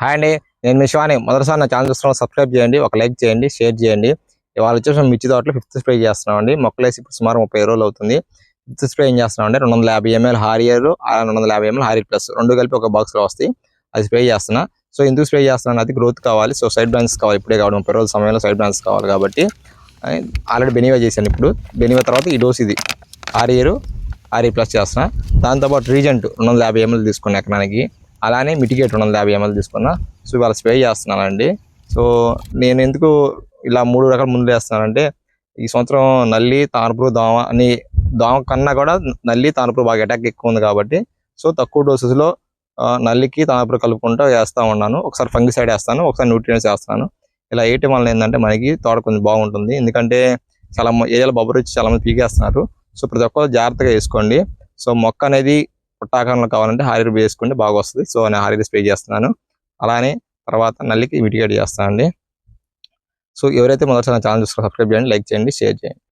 Hi అండి నేను మీ శివాని. మొదటిసారి నా ఛానల్ చూస్తున్నాను సబ్స్క్రైబ్ చేయండి ఒక లైక్ చేయండి షేర్ చేయండి. ఇవాళ వచ్చేసి మేము మిర్చి తోటలో ఫిఫ్త్ స్ప్రే చేస్తున్నాం అండి మొక్కలు ఇప్పుడు సుమారు ముప్పై రోజులు అవుతుంది. ఫిఫ్త్ స్ప్రే ఏం చేస్తున్నాం రెండు వందల యాభై ఎంఎల్ హారియర్ రెండు వందల యాభై ఎంఎల్ హారియర్ ప్లస్ రెండు కలిపి ఒక బాక్స్లో వస్తాయి. అది స్ప్రే చేస్తున్నా. సో ఎందుకు స్ప్రే చేస్తున్నాను అది గ్రోత్ కావాలి. సో సైడ్ బ్రాంచెస్ కావాలి. ఇప్పుడే కావాలి ముప్పై రోజుల సమయంలో సైడ్ బ్రాంచెస్ కావాలి కాబట్టి ఆల్రెడీ బెనివా చేశాను ఇప్పుడు. బెనివా తర్వాత ఈ డోస్ ఇది. ఆరియరు ఆరియర్ ప్లస్ చేస్తున్నా. దాంతోపాటు రీజెంట్ రెండు వందల యాభై ఎంఎల్ తీసుకున్న ఎకరానికి. అలానే మిటిగేట్ రెండు వందల యాభై ఎంఎల్ తీసుకున్నా. సో ఇవాళ స్ప్రే చేస్తున్నానండి. సో నేను ఎందుకు ఇలా మూడు రకాల ముందు వేస్తున్నానంటే ఈ సంవత్సరం నల్లి తానపురు దోమ అని దోమ కన్నా కూడా నల్లి తానపురు బాగా అటాక్ ఎక్కువ ఉంది కాబట్టి సో తక్కువ డోసెస్లో నల్లికి తానపురు కలుపుకుంటూ వేస్తూ ఉన్నాను. ఒకసారి ఫంగిసైడ్ వేస్తాను ఒకసారి న్యూట్రియన్స్ వేస్తాను. ఇలా వేయటం వల్ల ఏంటంటే మనకి తోట కొంచెం బాగుంటుంది. ఎందుకంటే చాలా మ- ఏరియాలో బొబ్బరు వచ్చి చాలా మంది పీకేస్తున్నారు. సో ప్రతి ఒక్కరు జాగ్రత్తగా వేసుకోండి. సో మొక్క అనేది పుట్టాకారంలో కావాలంటే హారీర్ వేసుకుంటే బాగా వస్తుంది సో నేను హారీర్ స్ప్రే చేస్తున్నాను. అలానే తర్వాత నల్లికి మిటిగేట్ చేస్తానండి. సో ఎవరైతే మొదటిసారి ఛానల్ చూస్తారో సబ్స్క్రైబ్ చేయండి లైక్ చేయండి షేర్ చేయండి.